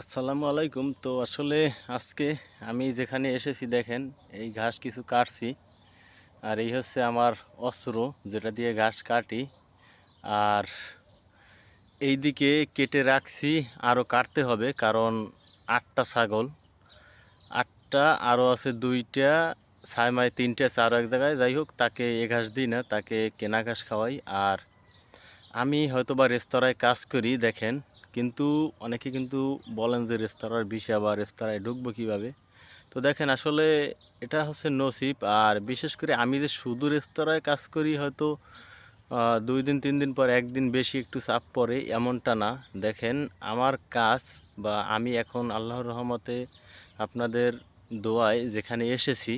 আসসালামু আলাইকুম। তো আসলে আজকে আমি যেখানে এসেছি দেখেন, এই ঘাস কিছু কাটছি। আর এই হচ্ছে আমার অস্ত্র, যেটা দিয়ে ঘাস কাটি। আর এই দিকে কেটে রাখছি আরও কাটতে হবে, কারণ আটটা ছাগল। আটটা আরও আছে দুইটা ছায়মায় তিনটে আছে আরও এক জায়গায়। যাই হোক, তাকে এ ঘাস দিই না, তাকে কেনা ঘাস খাওয়াই। আর আমি হয়তো বা রেস্তোরাঁয় কাজ করি, দেখেন। কিন্তু অনেকে কিন্তু বলেন যে রেস্তোরাঁর বিষয় বা রেস্তোরাঁয় ঢুকবো কীভাবে? তো দেখেন, আসলে এটা হচ্ছে নসিব। আর বিশেষ করে আমি যে শুধু রেস্তোরাঁয় কাজ করি, হয়তো দুই দিন, তিন দিন পর একদিন বেশি একটু চাপ পড়ে, এমনটা না। দেখেন, আমার কাজ বা আমি এখন আল্লাহর রহমতে আপনাদের দোয়ায় যেখানে এসেছি,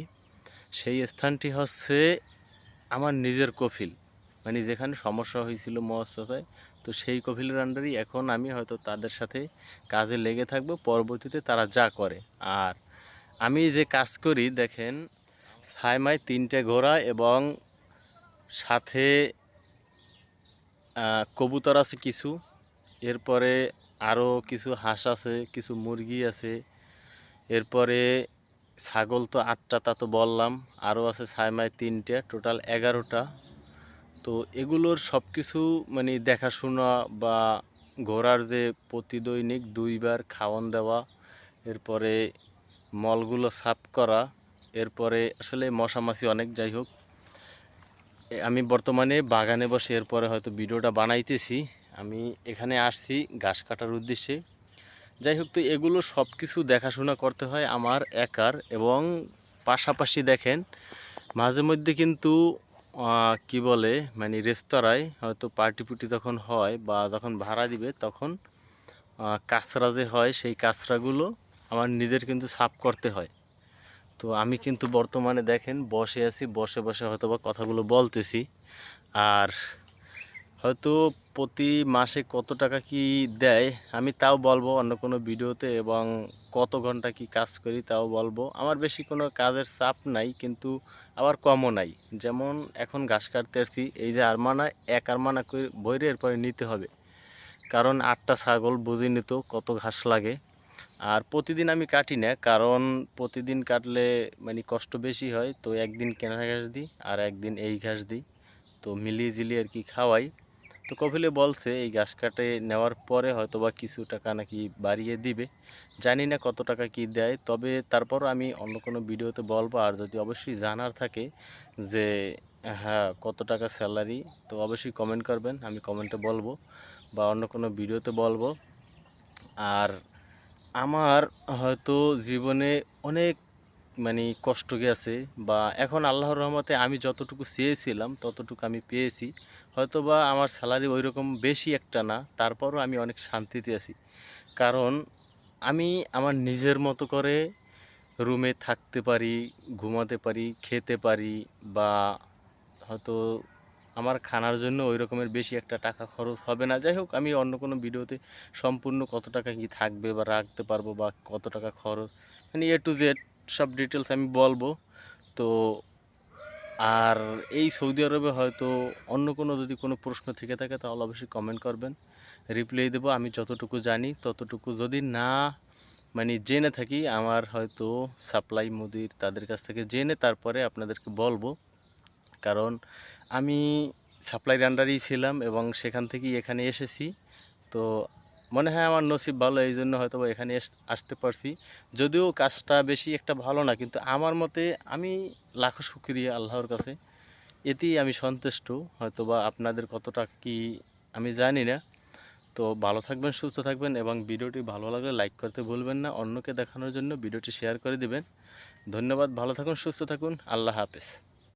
সেই স্থানটি হচ্ছে আমার নিজের কফিল। মানে যেখানে সমস্যা হয়েছিল মহাস্ততায় তো সেই কফিলের আন্ডারই এখন আমি হয়তো তাদের সাথে কাজে লেগে থাকব, পরবর্তীতে তারা যা করে। আর আমি যে কাজ করি, দেখেন ছায়মায় তিনটে ঘোড়া এবং সাথে কবুতর আছে কিছু, এরপরে আরও কিছু হাঁস আছে, কিছু মুরগি আছে, এরপরে ছাগল তো আটটা, তা তো বললাম আরও আছে ছায়মায় তিনটে, টোটাল এগারোটা। তো এগুলোর সব কিছু মানে দেখাশোনা বা ঘোড়ার যে প্রতিদৈনিক দুইবার খাওয়ান দেওয়া, এরপরে মলগুলো সাফ করা, এরপরে আসলে মশামাছি অনেক যাই হোক। আমি বর্তমানে বাগানে বসে এরপরে হয়তো ভিডিওটা বানাইতেছি। আমি এখানে আসছি ঘাস কাটার উদ্দেশ্যে। যাই হোক, তো এগুলো সব কিছু দেখাশোনা করতে হয় আমার একার এবং পাশাপাশি দেখেন, মাঝে মধ্যে কিন্তু কি বলে মানে রেস্তোরাঁয় হয়তো পার্টি পুটি তখন হয় বা যখন ভাড়া দিবে, তখন কাঁচরা যে হয়, সেই কাঁচরাগুলো আমার নিজের কিন্তু সাফ করতে হয়। তো আমি কিন্তু বর্তমানে দেখেন, বসে আছি, বসে বসে হয়তো বা কথাগুলো বলতেছি। আর হয়তো প্রতি মাসে কত টাকা কি দেয়, আমি তাও বলব অন্য কোনো ভিডিওতে এবং কত ঘণ্টা কি কাজ করি তাও বলব। আমার বেশি কোনো কাজের চাপ নাই, কিন্তু আবার কমও নাই। যেমন এখন ঘাস কাটতে আসছি, এই যে আরমানা, এক আরমানা করে বইরে এরপরে নিতে হবে। কারণ আটটা ছাগল বুঝে নিত কত ঘাস লাগে। আর প্রতিদিন আমি কাটি না, কারণ প্রতিদিন কাটলে মানে কষ্ট বেশি হয়। তো একদিন কেনা ঘাস দিই আর একদিন এই ঘাস দিই। তো মিলিয়ে ঝিলিয়ে আর কি খাওয়াই। তো কপিলে বলছে, এই ঘাস কাটে নেওয়ার পরে হয়তো বা কিছু টাকা নাকি বাড়িয়ে দিবে। জানি না কত টাকা কি দেয়, তবে তারপরও আমি অন্য কোনো ভিডিওতে বলব। আর যদি অবশ্যই জানার থাকে যে হ্যাঁ কত টাকা স্যালারি, তো অবশ্যই কমেন্ট করবেন, আমি কমেন্টে বলব বা অন্য কোনো ভিডিওতে বলব। আর আমার হয়তো জীবনে অনেক মানে কষ্ট গেছে বা এখন আল্লাহর রহমতে আমি যতটুকু চেয়েছিলাম, ততটুকু আমি পেয়েছি। হয়তো বা আমার স্যালারি ওই রকম বেশি একটা না, তারপরও আমি অনেক শান্তিতে আছি। কারণ আমি আমার নিজের মতো করে রুমে থাকতে পারি, ঘুমাতে পারি, খেতে পারি বা হয়তো আমার খানার জন্য ওই রকমের বেশি একটা টাকা খরচ হবে না। যাই হোক, আমি অন্য কোনো ভিডিওতে সম্পূর্ণ কত টাকা কি থাকবে বা রাখতে পারব বা কত টাকা খরচ মানে এ টু জেড সব ডিটেলস আমি বলব। তো আর এই সৌদি আরবে হয়তো অন্য কোনো যদি কোনো প্রশ্ন থেকে থাকে, তাহলে অবশ্যই কমেন্ট করবেন। রিপ্লাই দেবো, আমি যতটুকু জানি, ততটুকু যদি না মানে জেনে থাকি, আমার হয়তো সাপ্লাই মুদির তাদের কাছ থেকে জেনে তারপরে আপনাদেরকে বলব। কারণ আমি সাপ্লাইয়ের আন্ডারেই ছিলাম এবং সেখান থেকেই এখানে এসেছি। তো মনে হয় আমার নসিব ভালো, এই জন্য হয়তো এখানে আসতে পারছি। যদিও কাজটা বেশি একটা ভালো না, কিন্তু আমার মতে আমি লাখো শুক্রিয়া আল্লাহর কাছে। এতেই আমি সন্তুষ্ট হয়তো বা আপনাদের কতটা কি আমি জানি না। তো ভালো থাকবেন, সুস্থ থাকবেন এবং ভিডিওটি ভালো লাগলে লাইক করতে ভুলবেন না। অন্যকে দেখানোর জন্য ভিডিওটি শেয়ার করে দিবেন। ধন্যবাদ, ভালো থাকুন, সুস্থ থাকুন। আল্লাহ হাফেজ।